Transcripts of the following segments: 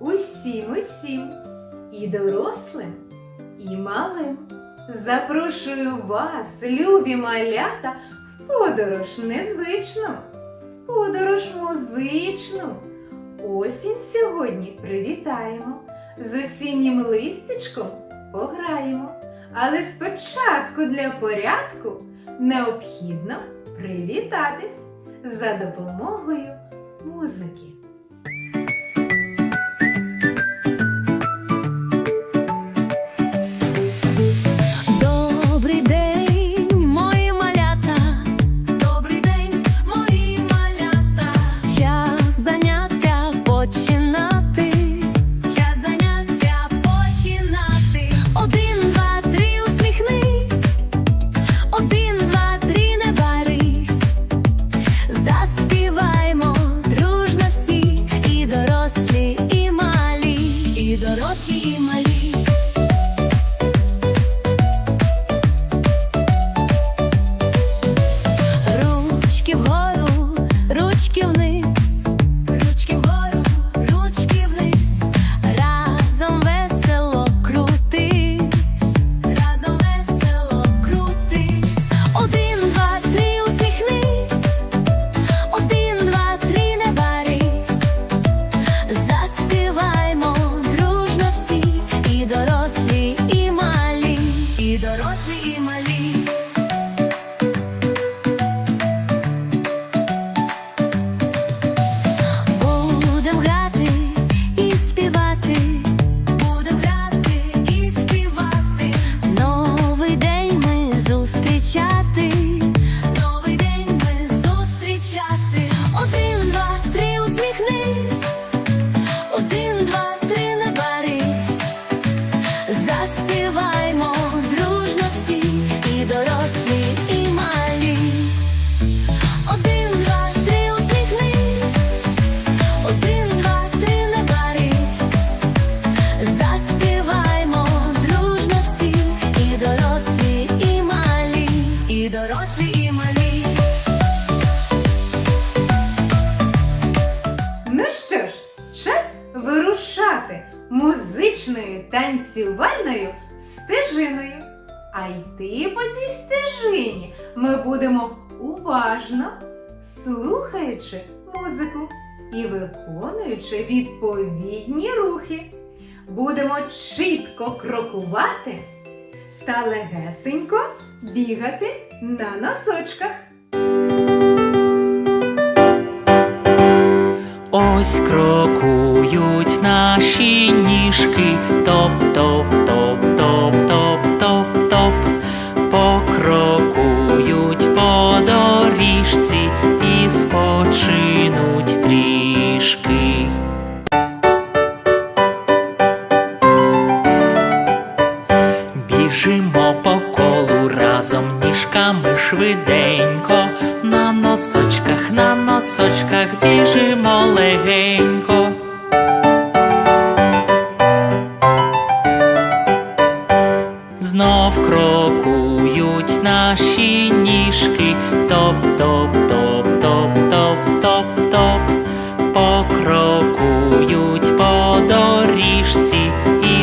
усім усім, і дорослим, і малим. Запрошую вас, любі малята, в подорож незвичну, в подорож музичну. Осінь сьогодні привітаємо, з осіннім листячком пограємо. Але спочатку для порядку необхідно привітатись за допомогою музики. Стежині ми будемо уважно слухаючи музику і виконуючи відповідні рухи. Будемо чітко крокувати та легесенько бігати на носочках. Ось крокують наші ніжки, топ-топ-топ-топ-топ-топ-топ,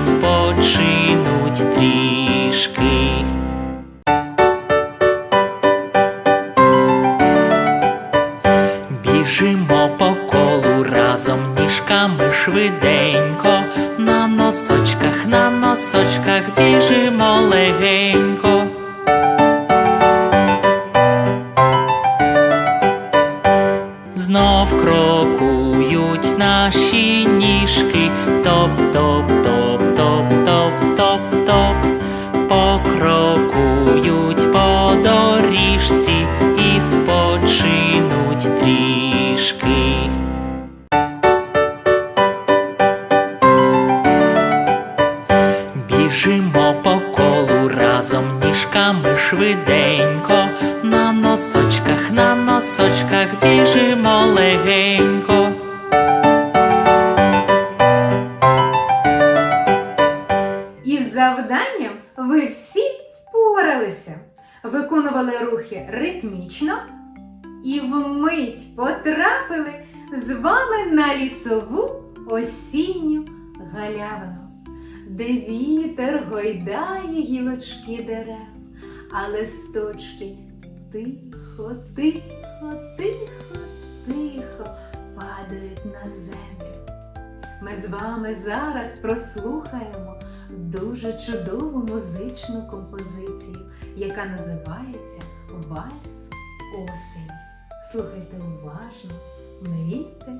спочинуть трішки. Біжимо по колу разом ніжками швиденько, на носочках, на носочках біжимо легенько. Знов крокують наші ніжки, топ-топ-топ-топ-топ-топ-топ, доріжці і спочинуть трішки. Біжимо по колу разом ніжками швиденько, на носочках, на носочках біжимо легенько. Із завданням ви всі впоралися, виконували рухи ритмічно і вмить потрапили з вами на лісову осінню галявину, де вітер гойдає гілочки дерев, а листочки тихо, тихо, тихо, тихо падають на землю. Ми з вами зараз прослухаємо дуже чудову музичну композицію, яка називається Вальс осені. Слухайте уважно, мрійте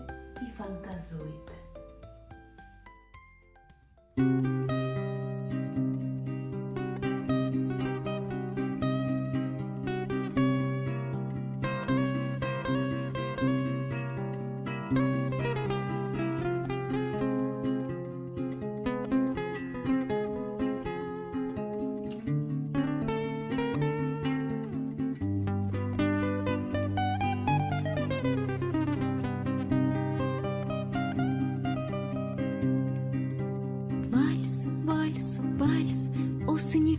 і фантазуйте.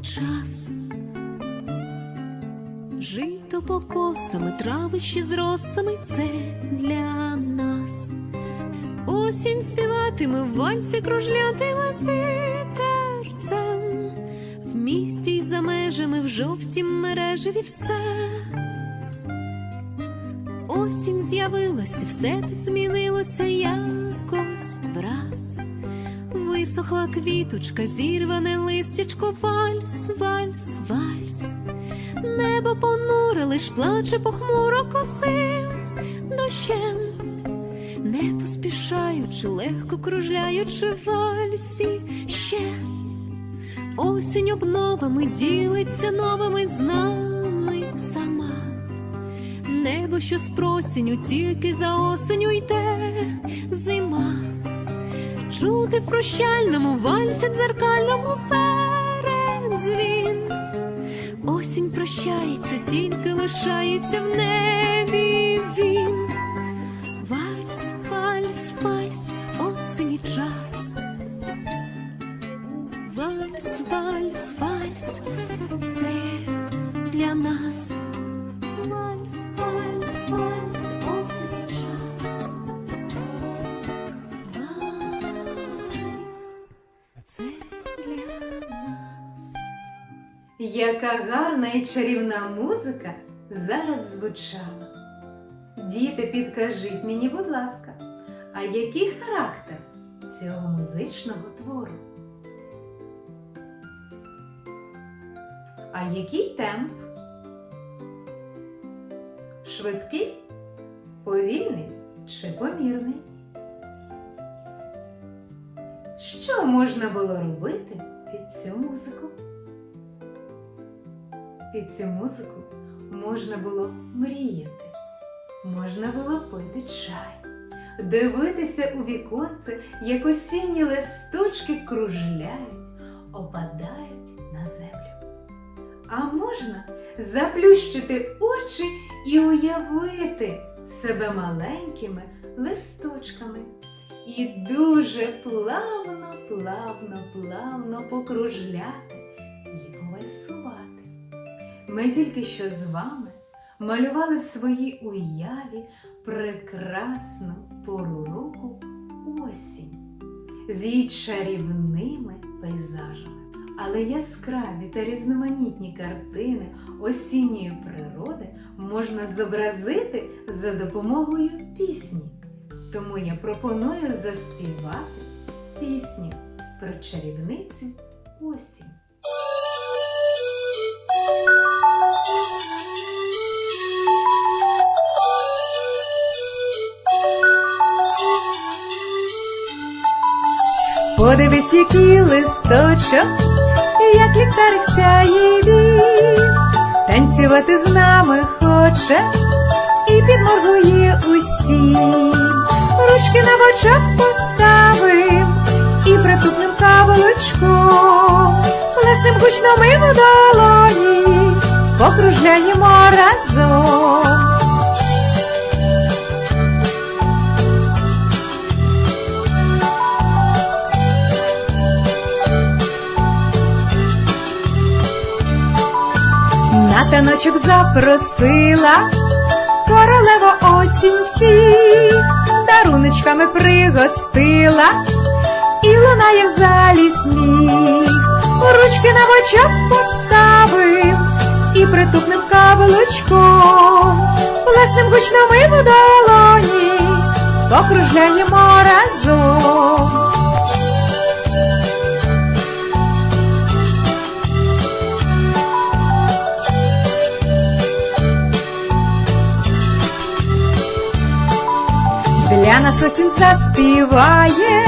Час. Жито покосами, травище з росами це для нас. Осінь співатиме, вальси кружлятиме з вітерцем. В місті й за межами в жовтім мережеві все. Осінь з'явилася, все тут змінилося якось враз. Висохла квіточка, зірване листячко, вальс, вальс, вальс. Небо понуре, лиш плаче похмуро косим дощем, не поспішаючи, легко кружляючи вальсі ще. Осінь обновами ділиться новими з нами сама. Небо, що з просінню, тільки за осеню йде зима. Чути в прощальному вальсі дзеркальному передзвін. Осінь прощається, тільки лишається в небі він. Вальс, вальс, вальс, осені час. Вальс, вальс, вальс, це для нас. Це для нас. Яка гарна і чарівна музика зараз звучала. Діти, підкажіть мені, будь ласка, а який характер цього музичного твору? А який темп? Швидкий, повільний чи помірний? Що можна було робити під цю музику? Під цю музику можна було мріяти, можна було пити чай, дивитися у віконце, як осінні листочки кружляють, опадають на землю. А можна заплющити очі і уявити себе маленькими листочками і дуже плавно, плавно, плавно покружляти і повальсувати. Ми тільки що з вами малювали в своїй уяві прекрасну пору року осінь з її чарівними пейзажами. Але яскраві та різноманітні картини осінньої природи можна зобразити за допомогою пісні. Тому я пропоную заспівати пісню про чарівницю осінь. Подивись, який листочок, як ліхтарик сяє він, танцювати з нами хоче і підморгує усім. Ручки на бочок поставим і притупним каволочком, плеснем гучно ми в долоні, покружляємо разом. На таночок запросила королева осінь всіх, Листочками пригостила, і лунає в залі сміх. Ручки на бочок поставив і притупним каблучком, власним гучно ми в долоні, покружляємо разом. Осінь заспіває,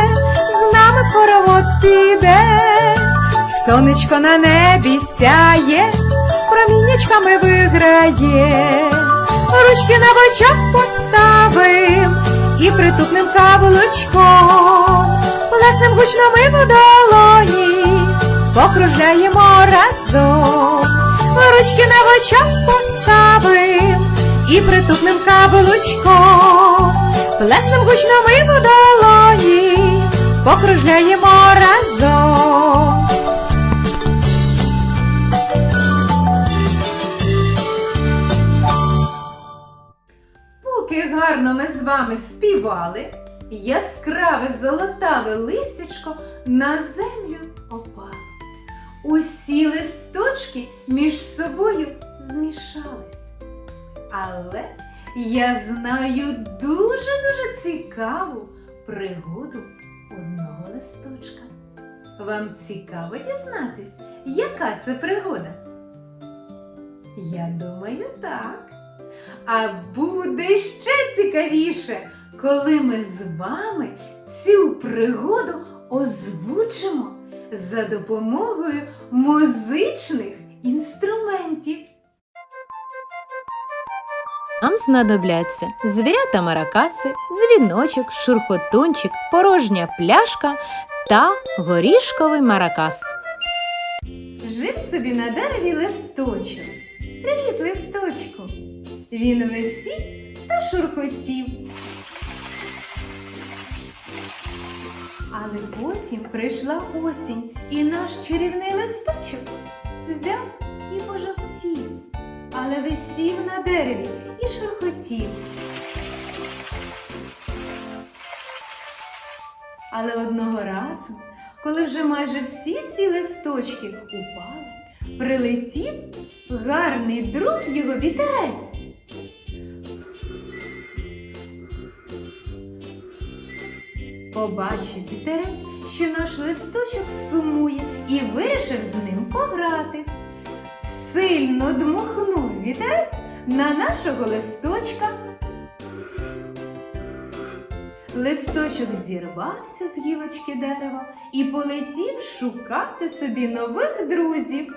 з нами хоровод піде, сонечко на небі сяє, проміннячками виграє, ручки на бочок поставим і притупним каблучком, плеснем гучно ми в долоні, покружляємо разом, ручки на бочок поставим і притупним каблучком, плеснем гучно ми в долоні, покружляємо разом. Поки гарно ми з вами співали, яскраве золотаве листячко на землю опало. Усі листочки між собою змішались. Але я знаю дуже-дуже цікаву пригоду одного листочка. Вам цікаво дізнатись, яка це пригода? Я думаю, так. А буде ще цікавіше, коли ми з вами цю пригоду озвучимо за допомогою музичних інструментів. Нам знадобляться звірята маракаси, дзвіночок, шурхотунчик, порожня пляшка та горішковий маракас. Жив собі на дереві листочок. Привіт, листочку! Він висів та шурхотів. Але потім прийшла осінь, і наш чарівний листочок взяв і пожовтів, але висів на дереві і шурхотів. Але одного разу, коли вже майже всі ці листочки упали, прилетів гарний друг його вітерець. Побачив вітерець, що наш листочок сумує і вирішив з ним погратись. Сильно дмухнув вітерець на нашого листочка. Листочок зірвався з гілочки дерева і полетів шукати собі нових друзів.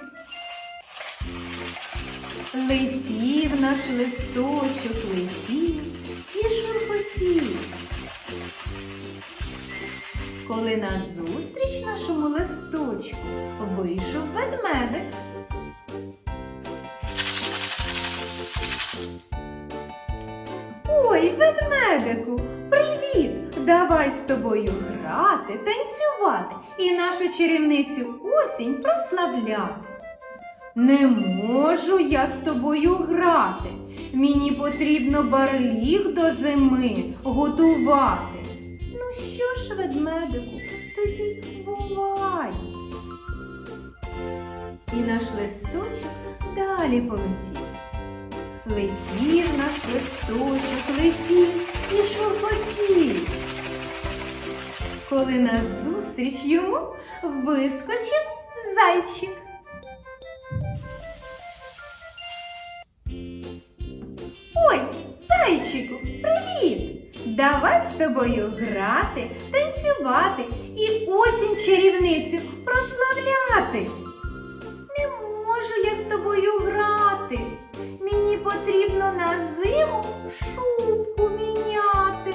Летів наш листочок, летів і шурхотів. Коли назустріч нашому листочку вийшов ведмедик. Ой, ведмедику, привіт! Давай з тобою грати, танцювати і нашу чарівницю осінь прославляти. Не можу я з тобою грати. Мені потрібно барліг до зими готувати. Ну що ж, ведмедику, тоді бувай. І наш листочок далі полетів. Летів наш листочок, летів і шурхотів. Коли назустріч йому вискочив зайчик. Ой, зайчику, привіт! Давай з тобою грати, танцювати і осінь чарівницю прославляти. Не можу я з тобою грати. Потрібно на зиму шубку міняти.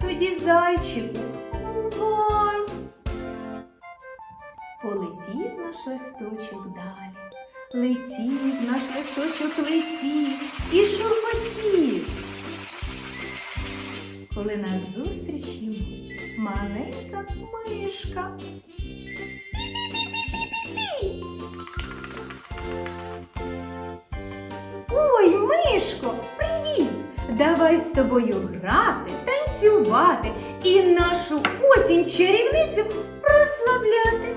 Тоді зайчику, бувай. Полетів наш листочок далі. Летів наш листочок летів і шурхотів. Коли назустріч йому маленька мишка. Давай з тобою грати, танцювати. і нашу осінь чарівницю прославляти.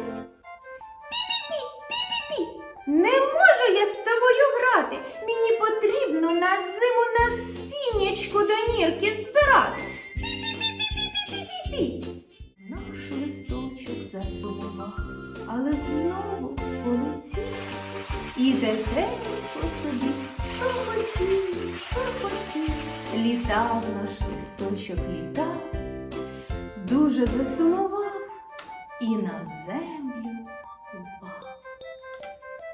Пі-пі-пі, пі-пі-пі. Не можу я з тобою грати. Мені потрібно на зиму на стінечку до нірки збирати. Пі-пі-пі-пі-пі-пі. Наш листочок засумував, але знову полетів. Іде тихо Літав наш листочок, літав, дуже засумував і на землю упав.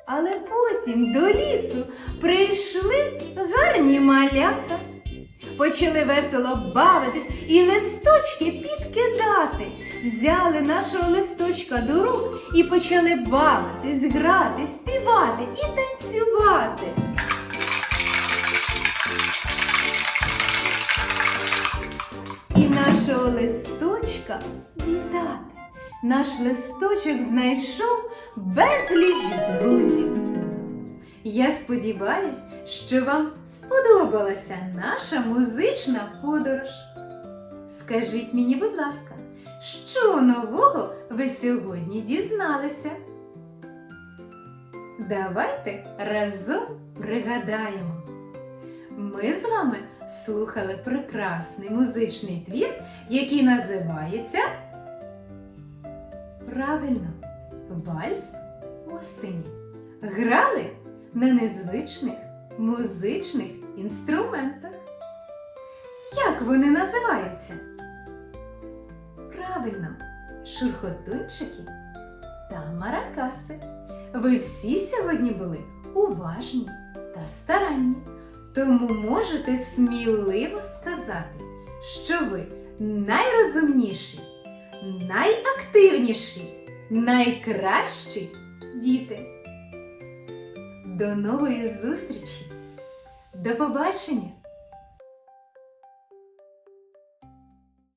Але потім до лісу прийшли гарні малята. Почали весело бавитись і листочки підкидати. Взяли нашого листочка до рук і почали бавитись, грати, співати і танцювати. Нашого листочка вітати. Наш листочок знайшов безліч друзів. Я сподіваюсь, що вам сподобалася наша музична подорож. Скажіть мені, будь ласка, що нового ви сьогодні дізналися? Давайте разом пригадаємо. Ми з вами слухали прекрасний музичний твір, який називається Правильно, вальс осені. Грали на незвичних музичних інструментах. Як вони називаються? Правильно, шурхотунчики та маракаси. Ви всі сьогодні були уважні та старанні, тому можете сміливо сказати, що ви найрозумніші, найактивніші, найкращі діти. До нової зустрічі! До побачення!